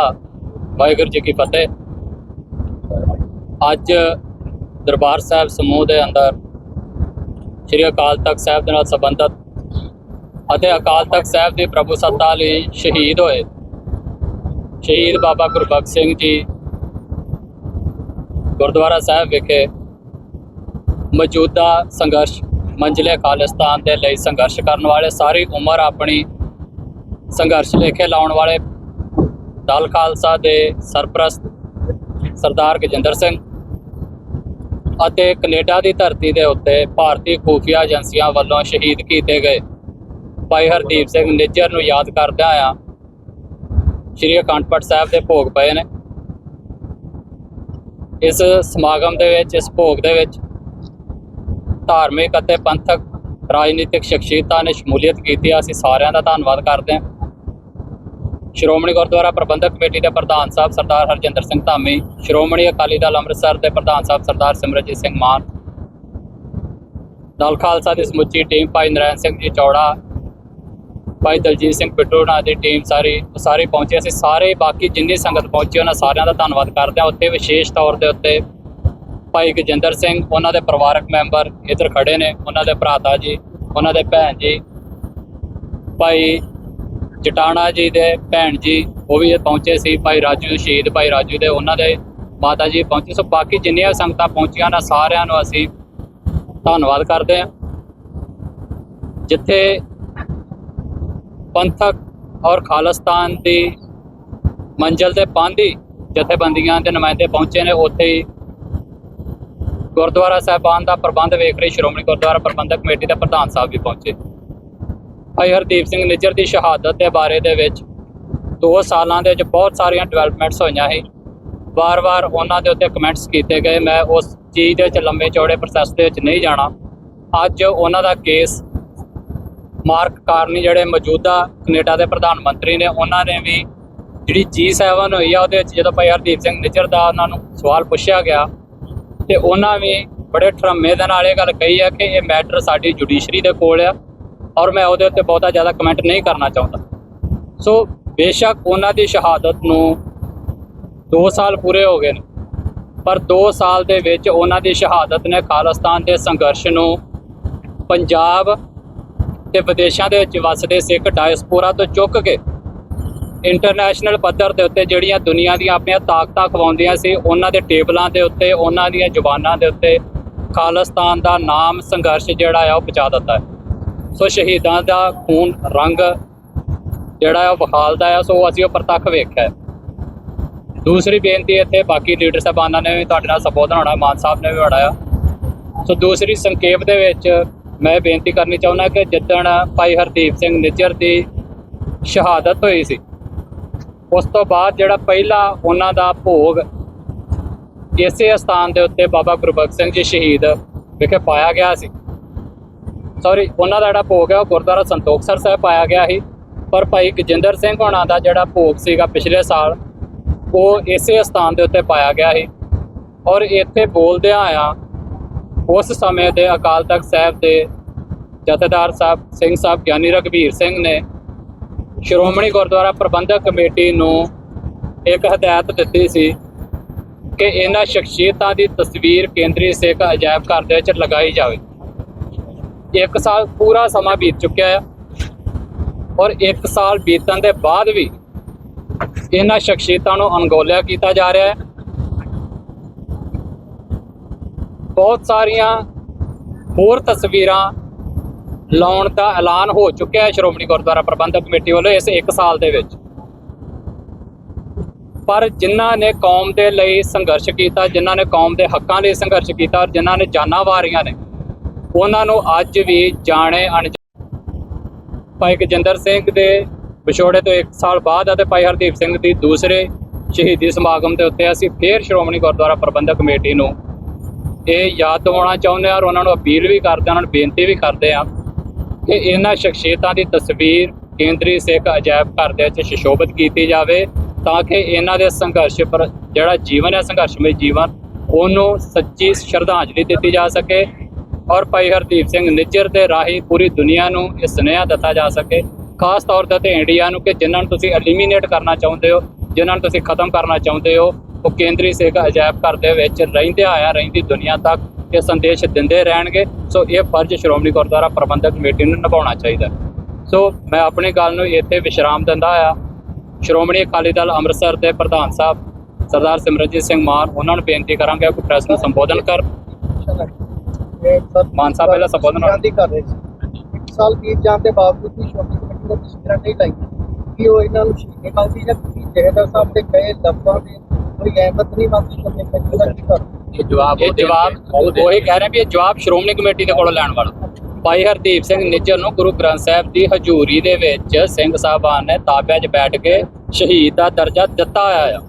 ਵਾਹਿਗੁਰੂ ਜੀ ਕੀ ਫਤਿਹ। ਅੱਜ ਦਰਬਾਰ ਸਾਹਿਬ ਸਮੂਹ ਦੇ ਅੰਦਰ ਸ੍ਰੀ ਅਕਾਲ ਤਖਤ ਸਾਹਿਬ ਦੇ ਨਾਲ ਸੰਬੰਧਿਤ ਅਤੇ ਅਕਾਲ ਤਖਤ ਸਾਹਿਬ ਦੇ ਪ੍ਰਭੂ ਸੱਤਾ ਲਈ ਸ਼ਹੀਦ ਹੋਏ। ਸ਼ਹੀਦ ਬਾਬਾ ਗੁਰਬਖਸ਼ ਸਿੰਘ ਜੀ ਗੁਰਦੁਆਰਾ ਸਾਹਿਬ ਵਿਖੇ ਮੌਜੂਦਾ ਸੰਘਰਸ਼, ਮੰਜ਼ਲੇ ਖਾਲਿਸਤਾਨ ਦੇ ਲਈ ਸੰਘਰਸ਼ ਕਰਨ ਵਾਲੇ ਸਾਰੀ ਉਮਰ ਆਪਣੀ ਸੰਘਰਸ਼ ਲੇਖੇ ਲਾਉਣ ਵਾਲੇ ਦਲ ਖਾਲਸਾ ਦੇ ਸਰਪ੍ਰਸਤ ਸਰਦਾਰ ਗਜਿੰਦਰ ਸਿੰਘ ਅਤੇ ਕੈਨੇਡਾ ਦੀ ਧਰਤੀ ਦੇ ਉੱਤੇ ਭਾਰਤੀ ਖੂਫੀਆ ਏਜੰਸੀਆਂ ਵੱਲੋਂ ਸ਼ਹੀਦ ਕੀਤੇ ਗਏ। ਭਾਈ ਹਰਦੀਪ ਸਿੰਘ ਨਿੱਜਰ ਨੂੰ ਯਾਦ ਕਰਦਿਆਂ ਆ ਸ਼੍ਰੀ ਅਖੰਡ ਪਾਠ ਸਾਹਿਬ ਦੇ ਭੋਗ ਪਏ ਨੇ। ਇਸ ਸਮਾਗਮ ਦੇ ਵਿੱਚ, ਇਸ ਭੋਗ ਦੇ ਵਿੱਚ ਧਾਰਮਿਕ ਅਤੇ ਪੰਥਕ, ਰਾਜਨੀਤਿਕ ਸ਼ਖਸੀਅਤਾਂ ਨੇ ਸ਼ਮੂਲੀਅਤ ਕੀਤੀ। ਅਸੀਂ ਸਾਰਿਆਂ ਦਾ ਧੰਨਵਾਦ ਕਰਦੇ ਹਾਂ। ਸ਼੍ਰੋਮਣੀ ਗੁਰਦੁਆਰਾ ਪ੍ਰਬੰਧਕ ਕਮੇਟੀ ਦੇ ਪ੍ਰਧਾਨ ਸਾਹਿਬ ਸਰਦਾਰ ਹਰਜਿੰਦਰ ਸਿੰਘ ਧਾਮੀ, ਸ਼੍ਰੋਮਣੀ ਅਕਾਲੀ ਦਲ ਅੰਮ੍ਰਿਤਸਰ ਦੇ ਪ੍ਰਧਾਨ ਸਾਹਿਬ ਸਰਦਾਰ ਸਿਮਰਜੀਤ ਸਿੰਘ ਮਾਨ, ਦਲ ਖਾਲਸਾ ਦੀ ਸਮੁੱਚੀ ਟੀਮ ਭਾਈ ਨਰੈਣ ਸਿੰਘ ਜੀ ਚੌੜਾ, ਭਾਈ ਦਲਜੀਤ ਸਿੰਘ ਪਿੱਟੂ ਨਾਲ ਦੀ ਟੀਮ ਸਾਰੀ ਸਾਰੇ ਪਹੁੰਚੇ। ਅਸੀਂ ਸਾਰੇ ਬਾਕੀ ਜਿੰਨੀ ਸੰਗਤ ਪਹੁੰਚੀ, ਉਹਨਾਂ ਸਾਰਿਆਂ ਦਾ ਧੰਨਵਾਦ ਕਰਦੇ ਹਾਂ। ਉੱਤੇ ਵਿਸ਼ੇਸ਼ ਤੌਰ ਦੇ ਉੱਤੇ ਭਾਈ ਗਜਿੰਦਰ ਸਿੰਘ, ਉਹਨਾਂ ਦੇ ਪਰਿਵਾਰਕ ਮੈਂਬਰ ਇੱਧਰ ਖੜੇ ਨੇ, ਉਹਨਾਂ ਦੇ ਭਰਾਤਾ ਜੀ ਉਹਨਾਂ ਦੇ ਭੈਣ ਜੀ, ਭਾਈ ਜਟਾਣਾ ਜੀ ਦੇ ਭੈਣ ਜੀ, ਉਹ ਵੀ ਪਹੁੰਚੇ ਸੀ, ਭਾਈ ਰਾਜੂ, ਸ਼ਹੀਦ ਭਾਈ ਰਾਜੂ ਦੇ, ਉਹਨਾਂ ਦੇ ਮਾਤਾ ਜੀ ਪਹੁੰਚੇ। ਸੋ ਬਾਕੀ ਜਿੰਨੀਆਂ ਸੰਗਤਾਂ ਪਹੁੰਚੀਆਂ ਨਾ, ਸਾਰਿਆਂ ਨੂੰ ਅਸੀਂ ਧੰਨਵਾਦ ਕਰਦੇ ਹਾਂ। ਜਿੱਥੇ ਪੰਥਕ ਔਰ ਖਾਲਿਸਤਾਨ ਦੀ ਮੰਜ਼ਲ ਤੇ ਪਾਂਦੀ ਜਥੇਬੰਦੀਆਂ ਦੇ ਨੁਮਾਇੰਦੇ ਪਹੁੰਚੇ ਨੇ, ਉੱਥੇ ਹੀ ਗੁਰਦੁਆਰਾ ਸਾਹਿਬਾਨ ਦਾ ਪ੍ਰਬੰਧ ਵੇਖ ਰਹੀ ਸ਼੍ਰੋਮਣੀ ਗੁਰਦੁਆਰਾ ਪ੍ਰਬੰਧਕ ਕਮੇਟੀ ਦੇ ਪ੍ਰਧਾਨ ਸਾਹਿਬ ਵੀ ਪਹੁੰਚੇ। ਭਾਈ ਹਰਦੀਪ ਸਿੰਘ ਨਿੱਜਰ ਦੀ ਸ਼ਹਾਦਤ ਦੇ ਬਾਰੇ ਦੇ ਵਿੱਚ 2 ਸਾਲਾਂ ਦੇ ਵਿੱਚ ਬਹੁਤ ਸਾਰੀਆਂ ਡਿਵੈਲਪਮੈਂਟਸ ਹੋਈਆਂ ਸੀ। ਵਾਰ-ਵਾਰ ਉਹਨਾਂ ਦੇ ਉੱਤੇ ਕਮੈਂਟਸ ਕੀਤੇ ਗਏ। ਮੈਂ ਉਸ ਚੀਜ਼ ਦੇ ਵਿੱਚ ਲੰਮੇ ਚੌੜੇ ਪ੍ਰੋਸੈਸ ਦੇ ਵਿੱਚ ਨਹੀਂ ਜਾਣਾ। ਅੱਜ ਉਹਨਾਂ ਦਾ ਕੇਸ ਮਾਰਕ ਕਾਰਨੀ ਜਿਹੜੇ ਮੌਜੂਦਾ ਕੈਨੇਡਾ ਦੇ ਪ੍ਰਧਾਨ ਮੰਤਰੀ ਨੇ, ਉਹਨਾਂ ਨੇ ਵੀ ਜਿਹੜੀ G7 ਹੋਈ ਆ, ਉਹਦੇ ਵਿੱਚ ਜਦੋਂ ਭਾਈ ਹਰਦੀਪ ਸਿੰਘ ਨਿੱਜਰ ਦਾ ਉਹਨਾਂ ਨੂੰ ਸਵਾਲ ਪੁੱਛਿਆ ਗਿਆ, ਤੇ ਉਹਨਾਂ ਵੀ ਬੜੇ ਠਰਮੇ ਦੇ ਨਾਲ ਇਹ ਗੱਲ ਕਹੀ ਆ ਕਿ ਇਹ ਮੈਟਰ ਸਾਡੀ ਜੁਡੀਸ਼ਰੀ ਦੇ ਕੋਲ ਆ। ਔਰ ਮੈਂ ਉਹਦੇ ਉੱਤੇ ਬਹੁਤਾ ਜ਼ਿਆਦਾ ਕਮੈਂਟ ਨਹੀਂ ਕਰਨਾ ਚਾਹੁੰਦਾ। ਸੋ ਬੇਸ਼ੱਕ ਉਹਨਾਂ ਦੀ ਸ਼ਹਾਦਤ ਨੂੰ 2 ਸਾਲ ਪੂਰੇ ਹੋ ਗਏ ਨੇ। ਪਰ 2 ਸਾਲ ਦੇ ਵਿੱਚ ਉਹਨਾਂ ਦੀ ਸ਼ਹਾਦਤ ਨੇ ਖਾਲਿਸਤਾਨ ਦੇ ਸੰਘਰਸ਼ ਨੂੰ ਪੰਜਾਬ ਤੇ ਵਿਦੇਸ਼ਾਂ ਦੇ ਵਿੱਚ ਵਸਦੇ ਸਿੱਖ ਡਾਇਸਪੋਰਾ ਤੋਂ ਚੁੱਕ ਕੇ ਇੰਟਰਨੈਸ਼ਨਲ ਪੱਧਰ ਦੇ ਉੱਤੇ ਜਿਹੜੀਆਂ ਦੁਨੀਆ ਦੀਆਂ ਆਪਣੀਆਂ ਤਾਕਤਾਂ ਖਵਾਉਂਦੀਆਂ ਸੀ, ਉਹਨਾਂ ਦੇ ਟੇਬਲਾਂ ਦੇ ਉੱਤੇ, ਉਹਨਾਂ ਦੀਆਂ ਜ਼ੁਬਾਨਾਂ ਦੇ ਉੱਤੇ ਖਾਲਿਸਤਾਨ ਦਾ ਨਾਮ ਸੰਘਰਸ਼ ਜਿਹੜਾ ਆ ਉਹ ਪਹੁੰਚਾ ਦਿੱਤਾ ਹੈ। ਸੋ ਸ਼ਹੀਦਾਂ ਦਾ ਖੂਨ ਰੰਗ ਜਿਹੜਾ ਉਹ ਵਿਖਾਲਦਾ ਆ ਸੋ ਅਸੀਂ ਉਹ ਪ੍ਰਤੱਖ ਵੇਖਿਆ ਦੂਸਰੀ ਬੇਨਤੀ ਇੱਥੇ ਬਾਕੀ ਲੀਡਰ ਸਾਹਿਬਾਨਾਂ ਨੇ ਵੀ ਤੁਹਾਡੇ ਨਾਲ ਸੰਬੋਧਨ ਹੋਣਾ, ਮਾਨ ਸਾਹਿਬ ਨੇ ਵੀ ਹੋਣਾ ਸੋ ਦੂਸਰੀ ਸੰਖੇਪ ਦੇ ਵਿੱਚ ਮੈਂ ਬੇਨਤੀ ਕਰਨੀ ਚਾਹੁੰਦਾ ਕਿ ਜਿੱਦਣ ਭਾਈ ਹਰਦੀਪ ਸਿੰਘ ਨਿੱਜਰ ਦੀ ਸ਼ਹਾਦਤ ਹੋਈ ਸੀ, ਉਸ ਤੋਂ ਬਾਅਦ ਜਿਹੜਾ ਪਹਿਲਾ ਉਹਨਾਂ ਦਾ ਭੋਗ ਇਸੇ ਸਥਾਨ ਦੇ ਉੱਤੇ ਬਾਬਾ ਗੁਰਬਖਸ਼ ਸਿੰਘ ਜੀ ਸ਼ਹੀਦ ਵਿਖੇ ਪਾਇਆ ਗਿਆ ਸੀ। ਸੌਰੀ ਉਹਨਾਂ ਦਾ ਜਿਹੜਾ ਭੋਗ ਹੈ ਉਹ ਗੁਰਦੁਆਰਾ ਸੰਤੋਖਸਰ ਸਾਹਿਬ ਪਾਇਆ ਗਿਆ ਸੀ। ਪਰ ਭਾਈ ਗਜਿੰਦਰ ਸਿੰਘ ਹੋਣਾ ਦਾ ਜਿਹੜਾ ਭੋਗ ਸੀਗਾ ਪਿਛਲੇ ਸਾਲ, ਉਹ ਇਸੇ ਸਥਾਨ ਦੇ ਉੱਤੇ ਪਾਇਆ ਗਿਆ ਸੀ। ਔਰ ਇੱਥੇ ਬੋਲਦਿਆਂ ਆ ਉਸ ਸਮੇਂ ਦੇ ਅਕਾਲ ਤਖਤ ਸਾਹਿਬ ਦੇ ਜਥੇਦਾਰ ਸਾਹਿਬ, ਸਿੰਘ ਸਾਹਿਬ ਗਿਆਨੀ ਰਘਬੀਰ ਸਿੰਘ ਨੇ ਸ਼੍ਰੋਮਣੀ ਗੁਰਦੁਆਰਾ ਪ੍ਰਬੰਧਕ ਕਮੇਟੀ ਨੂੰ ਇੱਕ ਹਦਾਇਤ ਦਿੱਤੀ ਸੀ ਕਿ ਇਹਨਾਂ ਸ਼ਖਸੀਅਤਾਂ ਦੀ ਤਸਵੀਰ ਕੇਂਦਰੀ ਸਿੱਖ ਅਜਾਇਬ ਘਰ ਦੇ ਵਿੱਚ ਲਗਾਈ ਜਾਵੇ। ਇੱਕ ਸਾਲ ਪੂਰਾ ਸਮਾਂ ਬੀਤ ਚੁੱਕਿਆ ਹੈ ਔਰ ਇੱਕ ਸਾਲ ਬੀਤਣ ਦੇ ਬਾਅਦ ਵੀ ਇਹਨਾਂ ਸ਼ਖਸੀਅਤਾਂ ਨੂੰ ਅਣਗੌਲਿਆ ਕੀਤਾ ਜਾ ਰਿਹਾ ਹੈ। ਬਹੁਤ ਸਾਰੀਆਂ ਹੋਰ ਤਸਵੀਰਾਂ ਲਾਉਣ ਦਾ ਐਲਾਨ ਹੋ ਚੁੱਕਿਆ ਹੈ ਸ਼੍ਰੋਮਣੀ ਗੁਰਦੁਆਰਾ ਪ੍ਰਬੰਧਕ ਕਮੇਟੀ ਵੱਲੋਂ ਇਸ 1 ਸਾਲ ਦੇ ਵਿੱਚ। ਪਰ ਜਿਨ੍ਹਾਂ ਨੇ ਕੌਮ ਦੇ ਲਈ ਸੰਘਰਸ਼ ਕੀਤਾ, ਜਿਨ੍ਹਾਂ ਨੇ ਕੌਮ ਦੇ ਹੱਕਾਂ ਲਈ ਸੰਘਰਸ਼ ਕੀਤਾ ਔਰ ਜਿਨ੍ਹਾਂ ਨੇ ਜਾਨਾਂ ਵਾਰੀਆਂ ਨੇ ਉਹਨਾਂ ਨੂੰ ਅੱਜ ਵੀ ਜਾਣੇ ਅਣਜਾਣੇ ਭਾਈ ਗਜਿੰਦਰ ਸਿੰਘ ਦੇ ਵਿਛੋੜੇ ਤੋਂ 1 ਸਾਲ ਬਾਅਦ ਅਤੇ ਭਾਈ ਹਰਦੀਪ ਸਿੰਘ ਦੀ ਦੂਸਰੇ ਸ਼ਹੀਦੀ ਸਮਾਗਮ ਦੇ ਉੱਤੇ ਅਸੀਂ ਫੇਰ ਸ਼੍ਰੋਮਣੀ ਗੁਰਦੁਆਰਾ ਪ੍ਰਬੰਧਕ ਕਮੇਟੀ ਨੂੰ ਇਹ ਯਾਦ ਦਿਵਾਉਣਾ ਚਾਹੁੰਦੇ ਹਾਂ ਔਰ ਉਹਨਾਂ ਨੂੰ ਅਪੀਲ ਵੀ ਕਰਦੇ ਹਾਂ ਉਹਨਾਂ ਨੂੰ ਬੇਨਤੀ ਵੀ ਕਰਦੇ ਹਾਂ ਕਿ ਇਹਨਾਂ ਸ਼ਖਸੀਅਤਾਂ ਦੀ ਤਸਵੀਰ ਕੇਂਦਰੀ ਸਿੱਖ ਅਜਾਇਬ ਘਰ ਦੇ ਵਿੱਚ ਸ਼ਿਸ਼ੋਭਿਤ ਕੀਤੀ ਜਾਵੇ ਤਾਂ ਕਿ ਇਹਨਾਂ ਦੇ ਸੰਘਰਸ਼ ਪਰ ਜਿਹੜਾ ਜੀਵਨ ਹੈ, ਸੰਘਰਸ਼ਮਈ ਜੀਵਨ, ਉਹਨੂੰ ਸੱਚੀ ਸ਼ਰਧਾਂਜਲੀ ਦਿੱਤੀ ਜਾ ਸਕੇ ਔਰ ਭਾਈ ਹਰਦੀਪ ਸਿੰਘ ਨਿੱਜਰ ਦੇ ਰਾਹੀਂ ਪੂਰੀ ਦੁਨੀਆ ਨੂੰ ਇਹ ਸੁਨੇਹਾ ਦਿੱਤਾ ਜਾ ਸਕੇ। ਖਾਸ ਤੌਰ ਤੇ ਇੰਡੀਆ ਨੂੰ ਕਿ ਜਿਨ੍ਹਾਂ ਨੂੰ ਤੁਸੀਂ ਐਲੀਮੀਨੇਟ ਕਰਨਾ ਚਾਹੁੰਦੇ ਹੋ, ਜਿਨ੍ਹਾਂ ਨੂੰ ਤੁਸੀਂ ਖਤਮ ਕਰਨਾ ਚਾਹੁੰਦੇ ਹੋ, ਉਹ ਕੇਂਦਰੀ ਸਿੱਖ ਅਜਾਇਬ ਘਰ ਦੇ ਵਿੱਚ ਰਹਿੰਦੇ ਆਇਆ ਰਹਿੰਦੀ ਦੁਨੀਆ ਤੱਕ ਇਹ ਸੰਦੇਸ਼ ਦਿੰਦੇ ਰਹਿਣਗੇ। ਸੋ ਇਹ ਫਰਜ਼ ਸ਼੍ਰੋਮਣੀ ਗੁਰਦੁਆਰਾ ਪ੍ਰਬੰਧਕ ਕਮੇਟੀ ਨੂੰ ਨਿਭਾਉਣਾ ਚਾਹੀਦਾ ਸੋ ਮੈਂ ਆਪਣੀ ਗੱਲ ਨੂੰ ਇੱਥੇ ਵਿਸ਼ਰਾਮ ਦਿੰਦਾ ਆ ਸ਼੍ਰੋਮਣੀ ਅਕਾਲੀ ਦਲ ਅੰਮ੍ਰਿਤਸਰ ਦੇ ਪ੍ਰਧਾਨ ਸਾਹਿਬ ਸਰਦਾਰ ਸਿਮਰਨਜੀਤ ਸਿੰਘ ਮਾਨ, ਉਹਨਾਂ ਨੂੰ ਬੇਨਤੀ ਕਰਾਂਗੇ ਕਿ ਪ੍ਰੈਸ ਨੂੰ ਸੰਬੋਧਨ ਕਰ ਮਾਨ ਸਾਹਿਬ ਪਹਿਲਾਂ ਸੰਬੋਧਨ ਕਰੋ। ਗਾਂਧੀ ਕਰ ਰਹੇ ਸੀ। ਇੱਕ ਸਾਲ ਬੀਤ ਜਾਣ ਦੇ ਬਾਵਜੂਦ ਵੀ ਸ਼੍ਰੋਮਣੀ ਕਮੇਟੀ ਦਾ ਤਸਵੀਰਾਂ ਨਹੀਂ ਲਾਈ ਕਿ ਉਹ ਇਹਨਾਂ ਨੂੰ ਸ਼ਹੀਦੀ ਮੰਗਦੀ ਜਾਂ ਕਿਸੇ ਜਹੇਦਾਰ ਸਾਹਿਬ ਦੇ ਕਹੇ ਲਫ਼ਜ਼ਾਂ ਦੀ ਕੋਈ ਅਹਿਮਤ ਨਹੀਂ ਮੰਗਦੀ ਸ਼੍ਰੋਮਣੀ ਕਮੇਟੀ ਦਾ ਕੀ ਕਰ ਇਹ ਜਵਾਬ ਇਹ ਜਵਾਬ ਉਹੀ ਕਹਿ ਰਹੇ ਵੀ ਇਹ ਜਵਾਬ ਸ਼੍ਰੋਮਣੀ ਕਮੇਟੀ ਦੇ ਕੋਲੋਂ ਲੈਣ ਵਾਲਾ। ਭਾਈ ਹਰਦੀਪ ਸਿੰਘ ਨਿੱਜਰ ਨੂੰ ਗੁਰੂ ਗ੍ਰੰਥ ਸਾਹਿਬ ਦੀ ਹਜ਼ੂਰੀ ਦੇ ਵਿੱਚ ਸਿੰਘ ਸਾਹਿਬਾਨ ਨੇ ਤਾਬਿਆਂ 'ਚ ਬੈਠ ਕੇ ਸ਼ਹੀਦ ਦਾ ਦਰਜਾ ਦਿੱਤਾ ਹੋਇਆ ਆ।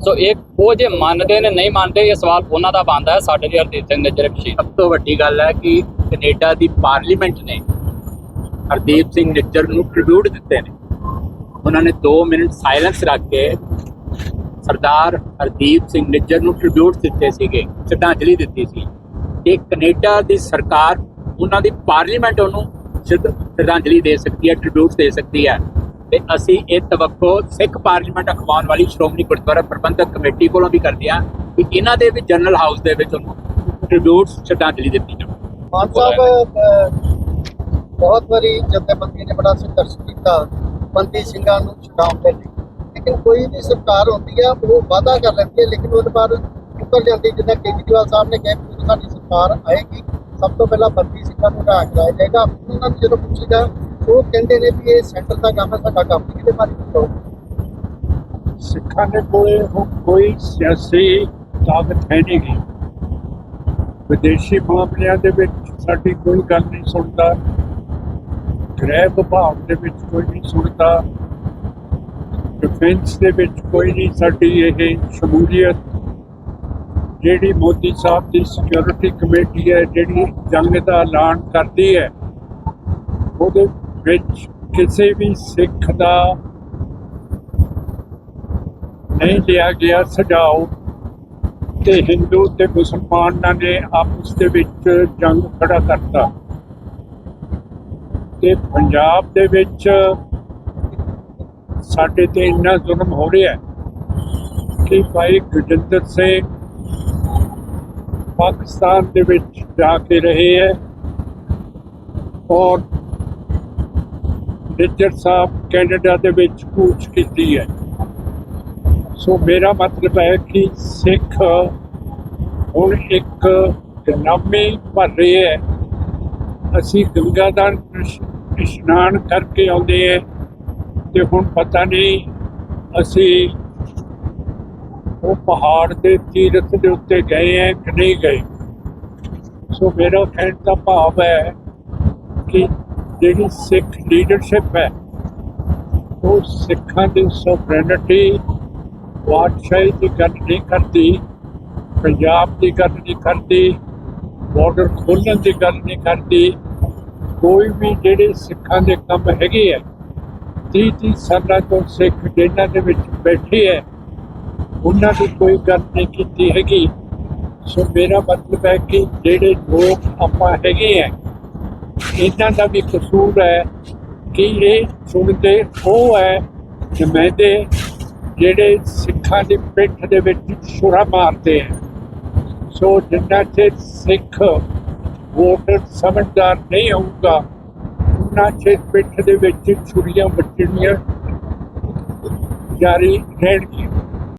ਸੋ ਇਹ ਉਹ ਜੇ ਮੰਨਦੇ ਨੇ, ਨਹੀਂ ਮੰਨਦੇ, ਇਹ ਸਵਾਲ ਉਹਨਾਂ ਦਾ ਬਣਦਾ ਹੈ, ਸਾਡੇ ਲਈ ਹਰਦੀਪ ਸਿੰਘ ਨਿੱਜਰ ਇੱਕ ਸ਼ਹੀਦ ਸਭ ਤੋਂ ਵੱਡੀ ਗੱਲ ਹੈ ਕਿ ਕੈਨੇਡਾ ਦੀ ਪਾਰਲੀਮੈਂਟ ਨੇ ਹਰਦੀਪ ਸਿੰਘ ਨਿੱਜਰ ਨੂੰ ਟ੍ਰਿਬਿਊਟ ਦਿੱਤੇ ਨੇ। ਉਹਨਾਂ ਨੇ 2 ਮਿੰਟ ਸਾਇਲੈਂਸ ਰੱਖ ਕੇ ਸਰਦਾਰ ਹਰਦੀਪ ਸਿੰਘ ਨਿੱਜਰ ਨੂੰ ਟ੍ਰਿਬਿਊਟ ਦਿੱਤੇ ਸੀਗੇ, ਸ਼ਰਧਾਂਜਲੀ ਦਿੱਤੀ ਸੀ। ਕਿ ਕੈਨੇਡਾ ਦੀ ਸਰਕਾਰ, ਉਹਨਾਂ ਦੀ ਪਾਰਲੀਮੈਂਟ ਉਹਨੂੰ ਸ਼ਰਧ- ਸ਼ਰਧਾਂਜਲੀ ਦੇ ਸਕਦੀ ਹੈ ਟ੍ਰਿਬਿਊਟ ਦੇ ਸਕਦੀ ਹੈ। ਤੇ ਅਸੀਂ ਇਹ ਤਵੱਕੋ ਸਿੱਖ ਪਾਰਲੀਮੈਂਟ ਅਖਵਾਉਣ ਵਾਲੀ ਸ਼੍ਰੋਮਣੀ ਗੁਰਦੁਆਰਾ ਪ੍ਰਬੰਧਕ ਕਮੇਟੀ ਕੋਲੋਂ ਵੀ ਕਰਦੇ ਹਾਂ ਕਿ ਇਹਨਾਂ ਦੇ ਵੀ ਜਨਰਲ ਹਾਊਸ ਦੇ ਵਿੱਚ ਉਹਨੂੰ ਟ੍ਰਿਬਿਊਟ ਸ਼ਰਧਾਂਜਲੀ ਦਿੱਤੀ ਜਾਵੇ। ਮਾਨ ਸਾਹਿਬ ਬਹੁਤ ਵਾਰੀ ਜਥੇਬੰਦੀ ਨੇ ਬੜਾ ਸੰਘਰਸ਼ ਕੀਤਾ, ਬੰਦੀ ਸਿੰਘਾਂ ਨੂੰ ਛਡਾਉਣ ਦੇ ਲਈ। ਲੇਕਿਨ ਕੋਈ ਵੀ ਸਰਕਾਰ ਹੁੰਦੀ ਆ, ਉਹ ਵਾਅਦਾ ਕਰ ਲੈਂਦੀ ਹੈ ਲੇਕਿਨ ਉਹਦੇ ਬਾਅਦ ਉੱਪਰ ਜਾਂਦੀ, ਜਿੱਦਾਂ ਕੇਜਰੀਵਾਲ ਸਾਹਿਬ ਨੇ ਕਿਹਾ ਕਿ ਜਦੋਂ ਸਾਡੀ ਸਰਕਾਰ ਆਏਗੀ, ਸਭ ਤੋਂ ਪਹਿਲਾਂ ਬੰਦੀ ਸਿੰਘਾਂ ਨੂੰ ਹਟਾ ਕਰਾਇਆ ਜਾਏਗਾ। ਉਹਨਾਂ ਨੂੰ ਜਦੋਂ ਪੁੱਛੀਦਾ ਉਹ ਕਹਿੰਦੇ ਨੇ ਵੀ ਇਹ ਸੈਂਟਰ ਦਾ ਕੰਮ ਹੈ, ਸਾਡਾ ਕੰਮ ਨਹੀਂ ਕਿਤੇ ਮਾਰੀ ਕਰੋ ਸਿੱਖਾਂ ਦੇ ਕੋਲੇ ਹੁਣ ਕੋਈ ਸਿਆਸੀ ਤਾਕਤ ਹੈ ਨਹੀਂ ਗੀ। ਵਿਦੇਸ਼ੀ ਮਾਮਲਿਆਂ ਦੇ ਵਿੱਚ ਸਾਡੀ ਕੋਈ ਗੱਲ ਨਹੀਂ ਸੁਣਦਾ। ਗ੍ਰਹਿ ਵਿਭਾਗ ਦੇ ਵਿੱਚ ਕੋਈ ਨਹੀਂ ਸੁਣਦਾ। ਡਿਫੈਂਸ ਦੇ ਵਿੱਚ ਕੋਈ ਨਹੀਂ, ਸਾਡੀ ਇਹ ਸ਼ਮੂਲੀਅਤ। ਜਿਹੜੀ ਮੋਦੀ ਸਾਹਿਬ ਦੀ ਸਿਕਿਉਰਿਟੀ ਕਮੇਟੀ ਹੈ, ਜਿਹੜੀ ਜੰਗ ਦਾ ਐਲਾਨ ਕਰਦੀ ਹੈ, ਉਹਦੇ ਵਿੱਚ ਕਿਸੇ ਵੀ ਸਿੱਖ ਦਾ ਨਹੀਂ ਲਿਆ ਗਿਆ ਸੁਝਾਓ ਤੇ ਹਿੰਦੂ ਤੇ ਮੁਸਲਮਾਨਾਂ ਨੇ ਆਪਸ ਦੇ ਵਿੱਚ ਜੰਗ ਖੜਾ ਕਰਤਾ। ਤੇ ਪੰਜਾਬ ਦੇ ਵਿੱਚ ਸਾਡੇ ਤੇ ਇੰਨਾ ਜ਼ੁਲਮ ਹੋ ਰਿਹਾ ਕਿ ਭਾਈ ਗੁਰਜਿੰਦਰ ਸਿੰਘ ਪਾਕਿਸਤਾਨ ਦੇ ਵਿੱਚ ਜਾ ਕੇ ਰਹੇ ਹੈ ਔਰ ਨਿੱਜਰ ਸਾਹਿਬ ਕੈਨੇਡਾ ਦੇ ਵਿੱਚ ਕੂਚ ਕੀਤੀ ਹੈ। ਸੋ ਮੇਰਾ ਮਤਲਬ ਹੈ ਕਿ ਸਿੱਖ ਹੁਣ ਇੱਕ ਗੁਲਾਮੀ ਭਰ ਰਹੇ ਹੈ। ਅਸੀਂ ਗੰਗਾ ਦਾ ਇਸ਼ਨਾਨ ਕਰਕੇ ਆਉਂਦੇ ਹੈ ਤੇ ਹੁਣ ਪਤਾ ਨਹੀਂ ਅਸੀਂ ਉਹ ਪਹਾੜ ਦੇ ਤੀਰਥ ਦੇ ਉੱਤੇ ਗਏ ਹੈ ਕਿ ਨਹੀਂ ਗਏ। ਸੋ ਮੇਰਾ ਕਹਿਣ ਦਾ ਭਾਵ ਹੈ ਕਿ ਜਿਹੜੀ ਸਿੱਖ ਲੀਡਰਸ਼ਿਪ ਹੈ, ਉਹ ਸਿੱਖਾਂ ਦੀ ਸੋਵਰੇਨਿਟੀ ਬਾਦਸ਼ਾਹੀ ਦੀ ਗੱਲ ਨਹੀਂ ਕਰਦੀ, ਪੰਜਾਬ ਦੀ ਗੱਲ ਨਹੀਂ ਕਰਦੀ ਬਾਰਡਰ ਖੋਲਣ ਦੀ ਗੱਲ ਨਹੀਂ ਕਰਦੀ, ਕੋਈ ਵੀ ਜਿਹੜੇ ਸਿੱਖਾਂ ਦੇ ਕੰਮ ਹੈਗੇ ਆ 30 30 ਸਾਲਾਂ ਤੋਂ ਸਿੱਖ ਜਿਹਨਾਂ ਦੇ ਵਿੱਚ ਬੈਠੇ ਹੈ ਉਹਨਾਂ ਦੀ ਕੋਈ ਗੱਲ ਨਹੀਂ ਕੀਤੀ ਹੈਗੀ। ਸੋ ਮੇਰਾ ਮਤਲਬ ਹੈ ਕਿ ਜਿਹੜੇ ਲੋਕ ਆਪਾਂ ਹੈਗੇ ਆ ਇਹਨਾਂ ਦਾ ਵੀ ਕਸੂਰ ਹੈ ਕਿ ਇਹ ਸੁਣਦੇ ਉਹ ਹੈ ਨੁਮਾਇੰਦੇ ਜਿਹੜੇ ਸਿੱਖਾਂ ਦੀ ਪਿੱਠ ਦੇ ਵਿੱਚ ਛੁਰਾ ਮਾਰਦੇ ਹੈ। ਸੋ ਜਿੰਨਾ ਚਿਰ ਸਿੱਖ ਵੋਟਰ ਸਮਝਦਾਰ ਨਹੀਂ ਹੋਊਗਾ ਉਹਨਾਂ ਚਿਰ ਪਿੱਠ ਦੇ ਵਿੱਚ ਛੁਰੀਆਂ ਵੱਜਣੀਆਂ ਜਾਰੀ ਰਹਿਣਗੀਆਂ।